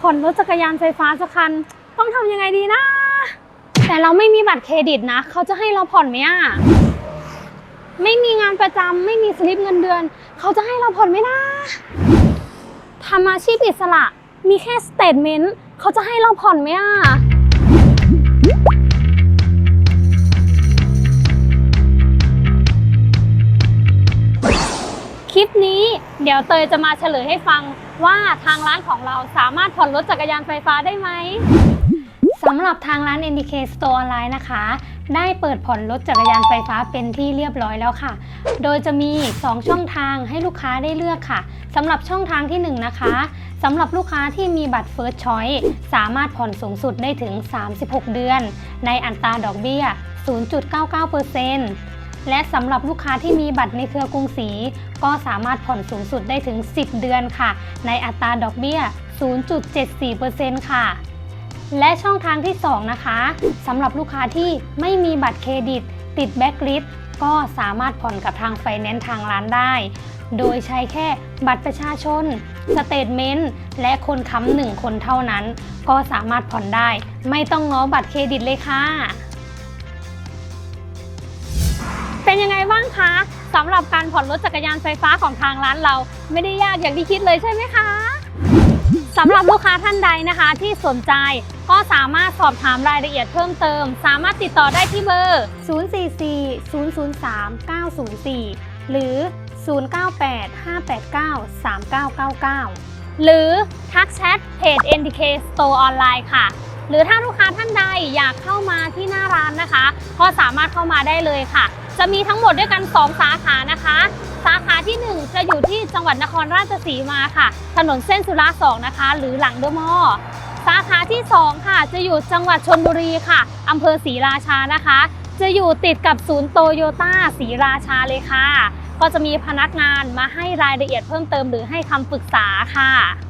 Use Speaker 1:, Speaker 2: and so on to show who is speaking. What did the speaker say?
Speaker 1: ผ่อนรถจักรยานไฟฟ้าสักคัน ต้องทำยังไงดีนะ แต่เราไม่มีบัตรเครดิตนะ เขาจะให้เราผ่อนไหมอะ ไม่มีงานประจำไม่มีสลิปเงินเดือน เขาจะให้เราผ่อนไหมนะทำอาชีพอิสระมีแค่สเตทเมนต์เขาจะให้เราผ่อนไหมอะคลิปนี้เดี๋ยวเตยจะมาเฉลยให้ฟัง ว่าทางร้านของเราสามารถผ่อนรถจักรยานไฟฟ้าได้ไหมสำหรับทางร้าน NDK Store ออนไลน์นะคะ ได้เปิดผ่อนรถจักรยานไฟฟ้าเป็นที่เรียบร้อยแล้วค่ะ โดยจะมี 2 ช่องทางให้ลูกค้าได้เลือกค่ะสำหรับช่องทางที่ 1 นะคะสำหรับลูกค้าที่มีบัตร First Choice สามารถผ่อนสูงสุดได้ถึง 36 เดือน ในอัตราดอกเบี้ย 0.99% และสำหรับลูกค้าที่มีบัตรในเครือกรุงศรีก็สามารถผ่อนสูงสุดได้ถึง 10 เดือนค่ะ ในอัตราดอกเบี้ย 0.74%ค่ะ และช่องทางที่ 2 นะคะสำหรับลูกค้าที่ไม่มีบัตรเครดิต ติดแบ็กลิสก็สามารถผ่อนกับทางไฟแนนซ์ทางร้านได้ โดยใช้แค่บัตรประชาชน สเตทเมนต์ และคนค้ำหนึ่งคนเท่านั้น ก็สามารถผ่อนได้ ไม่ต้องง้อบัตรเครดิตเลยค่ะ เป็นยังไงบ้างคะสำหรับการผ่อนรถจักรยานไฟฟ้าของทางร้านเรา ไม่ได้ยากอย่างที่คิดเลยใช่ไหมคะสำหรับลูกค้าท่านใดนะคะที่สนใจก็สามารถสอบถามรายละเอียดเพิ่มเติม สามารถติดต่อได้ที่เบอร์ 044-003-904 หรือ 098-589-3999 หรือทักแชทเพจ NDK Store ออนไลน์ค่ะ หรือถ้าลูกค้าท่านใดอยากเข้ามาที่หน้าร้านนะคะ ก็สามารถเข้ามาได้เลยค่ะ จะมีทั้งหมดด้วยกัน 2 สาขานะคะ สาขาที่ 1 จะอยู่ที่จังหวัดนครราชสีมาค่ะ ถนนเส้นสุราษฎร์นะคะ หรือหลังเดอะมอลล์สาขาที่ 2 ค่ะ จะอยู่จังหวัดชนบุรีค่ะอำเภอศรีราชานะคะ จะอยู่ติดกับศูนย์โตโยต้าศรีราชาเลยค่ะ ก็จะมีพนักงานมาให้รายละเอียดเพิ่มเติมหรือให้คำปรึกษาค่ะ